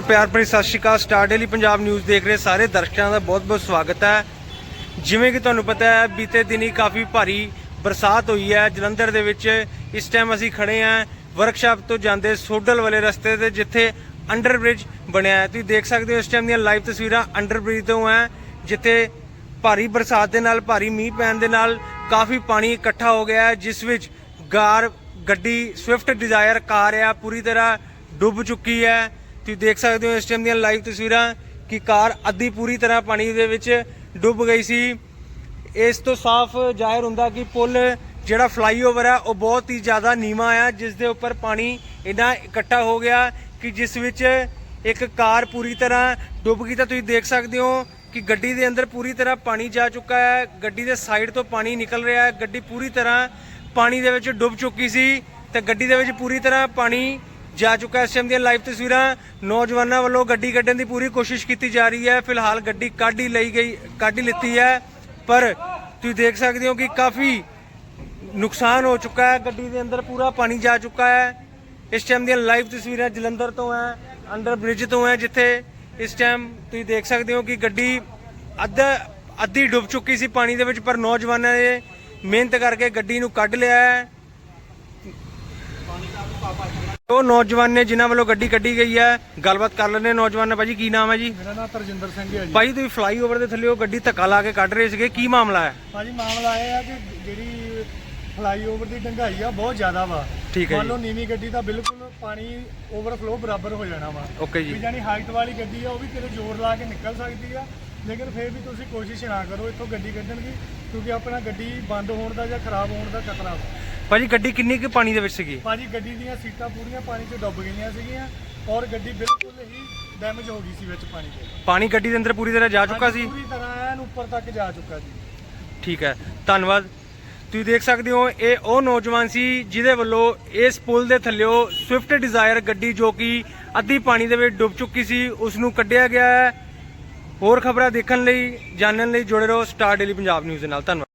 ਔਰ ਪਿਆਰ ਭਰੀ ਸਤਿ ਸ਼੍ਰੀ ਅਕਾਲ। ਸਟਾਰ ਡੇਲੀ ਪੰਜਾਬ ਨਿਊਜ਼ ਦੇਖ ਰਹੇ ਸਾਰੇ ਦਰਸ਼ਕਾਂ ਦਾ ਬਹੁਤ-ਬਹੁਤ ਸਵਾਗਤ ਹੈ। ਜਿਵੇਂ ਕਿ ਤੁਹਾਨੂੰ ਪਤਾ ਹੈ, ਬੀਤੇ ਦਿਨੀ ਕਾਫੀ ਭਾਰੀ ਬਰਸਾਤ ਹੋਈ ਹੈ। ਜਲੰਧਰ ਦੇ ਵਿੱਚ ਇਸ ਟਾਈਮ ਅਸੀਂ ਖੜੇ ਹਾਂ। ਵਰਕਸ਼ਾਪ ਤੋਂ ਜਾਂਦੇ ਸੋਡਲ ਵਾਲੇ ਰਸਤੇ ਤੇ ਜਿੱਥੇ ਅੰਡਰ ਬ੍ਰਿਜ ਬਣਿਆ ਹੈ। ਤੁਸੀਂ ਦੇਖ ਸਕਦੇ ਹੋ ਇਸ ਟਾਈਮ ਦੀਆਂ ਲਾਈਵ ਤਸਵੀਰਾਂ ਅੰਡਰ ਬ੍ਰਿਜ ਤੋਂ ਹੈ, ਜਿੱਥੇ ਭਾਰੀ ਬਰਸਾਤ ਦੇ ਨਾਲ, ਭਾਰੀ ਮੀਂਹ ਪੈਣ ਦੇ ਨਾਲ ਕਾਫੀ ਪਾਣੀ ਇਕੱਠਾ ਹੋ ਗਿਆ ਹੈ, ਜਿਸ ਵਿੱਚ ਗਾਰ ਗੱਡੀ ਸਵਿਫਟ ਡਿਜ਼ਾਇਰ ਕਾਰ ਆ, ਪੂਰੀ ਤਰ੍ਹਾਂ ਡੁੱਬ ਚੁੱਕੀ ਹੈ। ਤੁਸੀਂ ਦੇਖ ਸਕਦੇ ਹੋ ਇਸ ਟਾਈਮ ਦੀਆਂ ਲਾਈਵ ਤਸਵੀਰਾਂ ਕਿ ਕਾਰ ਅੱਧੀ ਪੂਰੀ ਤਰ੍ਹਾਂ ਪਾਣੀ ਦੇ ਵਿੱਚ ਡੁੱਬ ਗਈ ਸੀ। ਇਸ ਤੋਂ ਸਾਫ਼ ਜ਼ਾਹਿਰ ਹੁੰਦਾ ਕਿ ਪੁਲ ਜਿਹੜਾ ਫਲਾਈਓਵਰ ਹੈ, ਉਹ ਬਹੁਤ ਹੀ ਜ਼ਿਆਦਾ ਨੀਵਾਂ ਆ, ਜਿਸ ਦੇ ਉੱਪਰ ਪਾਣੀ ਇੰਨਾ ਇਕੱਠਾ ਹੋ ਗਿਆ ਕਿ ਜਿਸ ਵਿੱਚ ਇੱਕ ਕਾਰ ਪੂਰੀ ਤਰ੍ਹਾਂ ਡੁੱਬ ਗਈ। ਤਾਂ ਤੁਸੀਂ ਦੇਖ ਸਕਦੇ ਹੋ ਕਿ ਗੱਡੀ ਦੇ ਅੰਦਰ ਪੂਰੀ ਤਰ੍ਹਾਂ ਪਾਣੀ ਜਾ ਚੁੱਕਾ ਹੈ, ਗੱਡੀ ਦੇ ਸਾਈਡ ਤੋਂ ਪਾਣੀ ਨਿਕਲ ਰਿਹਾ ਹੈ, ਗੱਡੀ ਪੂਰੀ ਤਰ੍ਹਾਂ ਪਾਣੀ ਦੇ ਵਿੱਚ ਡੁੱਬ ਚੁੱਕੀ ਸੀ। ਤੇ ਗੱਡੀ ਦੇ ਵਿੱਚ ਪੂਰੀ ਤਰ੍ਹਾਂ ਪਾਣੀ ਜਾ ਚੁੱਕਾ ਇਸ ਟਾਈਮ ਦੀਆਂ ਲਾਈਵ ਤਸਵੀਰਾਂ। ਨੌਜਵਾਨਾਂ ਵੱਲੋਂ ਗੱਡੀ ਕੱਢਣ ਦੀ ਪੂਰੀ ਕੋਸ਼ਿਸ਼ ਕੀਤੀ ਜਾ ਰਹੀ ਹੈ। ਫਿਲਹਾਲ ਗੱਡੀ ਕੱਢ ਹੀ ਲਈ ਗਈ, ਕੱਢ ਹੀ ਲਿੱਤੀ ਹੈ। ਪਰ ਤੁਸੀਂ ਦੇਖ ਸਕਦੇ ਹੋ ਕਿ ਕਾਫੀ ਨੁਕਸਾਨ ਹੋ ਚੁੱਕਾ ਹੈ। ਗੱਡੀ ਦੇ ਅੰਦਰ ਪੂਰਾ ਪਾਣੀ ਜਾ ਚੁੱਕਾ ਹੈ। ਇਸ ਟਾਈਮ ਦੀਆਂ ਲਾਈਵ ਤਸਵੀਰਾਂ ਜਲੰਧਰ ਤੋਂ ਹੈ ਅੰਡਰ ਬ੍ਰਿਜ ਤੋਂ ਹੈ, ਜਿੱਥੇ ਇਸ ਟਾਈਮ ਤੁਸੀਂ ਦੇਖ ਸਕਦੇ ਹੋ ਕਿ ਗੱਡੀ ਅੱਧਾ, ਅੱਧੀ ਡੁੱਬ ਚੁੱਕੀ ਸੀ ਪਾਣੀ ਦੇ ਵਿੱਚ, ਪਰ ਨੌਜਵਾਨਾਂ ਨੇ ਮਿਹਨਤ ਕਰਕੇ ਗੱਡੀ ਨੂੰ ਕੱਢ ਲਿਆ ਹੈ। ਉਹ ਨੌਜਵਾਨ ਨੇ ਜਿਨ੍ਹਾਂ ਵੱਲੋਂ ਗੱਡੀ ਕੱਢੀ ਗਈ ਹੈ ਗੱਲਬਾਤ ਕਰ ਹਾਂ ਨੌਜਵਾਨ ਨਾਲ ਭਾਜੀ ਕੀ ਨਾਮ ਹੈ ਜੀ? ਮੇਰਾ ਨਾਮ ਤਰਜਿੰਦਰ ਸਿੰਘ ਹੈ ਜੀ। ਭਾਜੀ ਤੁਸੀਂ ਫਲਾਈਓਵਰ ਦੇ ਥੱਲੇ ਉਹ ਗੱਡੀ ਧੱਕਾ ਲਾ ਕੇ ਕੱਢ ਰਹੇ ਸੀਗੇ ਕੀ ਮਾਮਲਾ ਹੈ? ਭਾਜੀ ਮਾਮਲਾ ਇਹ ਆ ਕਿ ਜਿਹੜੀ ਫਲਾਈਓਵਰ ਦੀ ਡੰਗਾਈ ਆ ਬਹੁਤ ਜ਼ਿਆਦਾ ਵਾ। ਠੀਕ ਹੈ ਮੰਨ। ਲਓ ਨੀਵੀਂ ਗੱਡੀ ਦਾ ਬਿਲਕੁਲ ਪਾਣੀ ਓਵਰਫਲੋ ਬਰਾਬਰ ਹੋ ਜਾਣਾ ਵਾ। ਓਕੇ ਵੀ ਜੀ ਜਾਨੀ ਹਾਈਟ ਵਾਲੀ ਗੱਡੀ ਆ ਉਹ ਵੀ ਕਿਤੇ ਜ਼ੋਰ ਲਾ ਕੇ ਨਿਕਲ ਸਕਦੀ ਆ। ਲੇਕਿਨ ਫਿਰ ਵੀ ਤੁਸੀਂ ਕੋਸ਼ਿਸ਼ ਨਾ ਕਰੋ ਇੱਥੋਂ ਗੱਡੀ ਕੱਢਣ ਦੀ ਕਿਉਂਕਿ ਆਪਣਾ ਗੱਡੀ ਬੰਦ ਹੋਣ ਦਾ ਜਾਂ ਖਰਾਬ ਹੋਣ ਦਾ ਖਤਰਾ ਵਾ। ਭਾਜੀ ਗੱਡੀ ਕਿੰਨੀ ਕੁ ਪਾਣੀ ਦੇ ਵਿੱਚ ਸੀਗੀ? ਭਾਜੀ ਗੱਡੀ ਦੀਆਂ ਸੀਟਾਂ ਪੂਰੀਆਂ ਪਾਣੀ 'ਚ ਡੁੱਬ ਗਈਆਂ ਸੀਗੀਆਂ ਔਰ ਗੱਡੀ ਬਿਲਕੁਲ ਹੀ ਡੈਮੇਜ ਹੋ ਗਈ ਸੀ ਵਿੱਚ ਪਾਣੀ ਦੇ ਪਾਣੀ ਗੱਡੀ ਦੇ ਅੰਦਰ ਪੂਰੀ ਤਰ੍ਹਾਂ ਜਾ ਚੁੱਕਾ ਸੀ? ਪੂਰੀ ਤਰ੍ਹਾਂ ਐਨ ਉੱਪਰ ਤੱਕ ਜਾ ਚੁੱਕਾ ਜੀ। ਠੀਕ ਹੈ ਧੰਨਵਾਦ। ਤੁਸੀਂ ਦੇਖ ਸਕਦੇ ਹੋ ਇਹ ਉਹ ਨੌਜਵਾਨ ਸੀ ਜਿਹਦੇ ਵੱਲੋਂ ਇਸ ਪੁਲ ਦੇ ਥੱਲਿਓ ਸਵਿਫਟ ਡਿਜ਼ਾਇਰ ਗੱਡੀ ਜੋ ਕਿ ਅੱਧੀ ਪਾਣੀ ਦੇ ਵਿੱਚ ਡੁੱਬ ਚੁੱਕੀ ਸੀ ਉਸ ਨੂੰ ਕੱਢਿਆ ਗਿਆ ਹੈ। ਹੋਰ ਖਬਰਾਂ ਦੇਖਣ ਲਈ ਜਾਣਨ ਲਈ ਜੁੜੇ ਰਹੋ ਸਟਾਰ ਡੇਲੀ ਪੰਜਾਬ ਨਿਊਜ਼ ਦੇ ਨਾਲ। ਧੰਨਵਾਦ।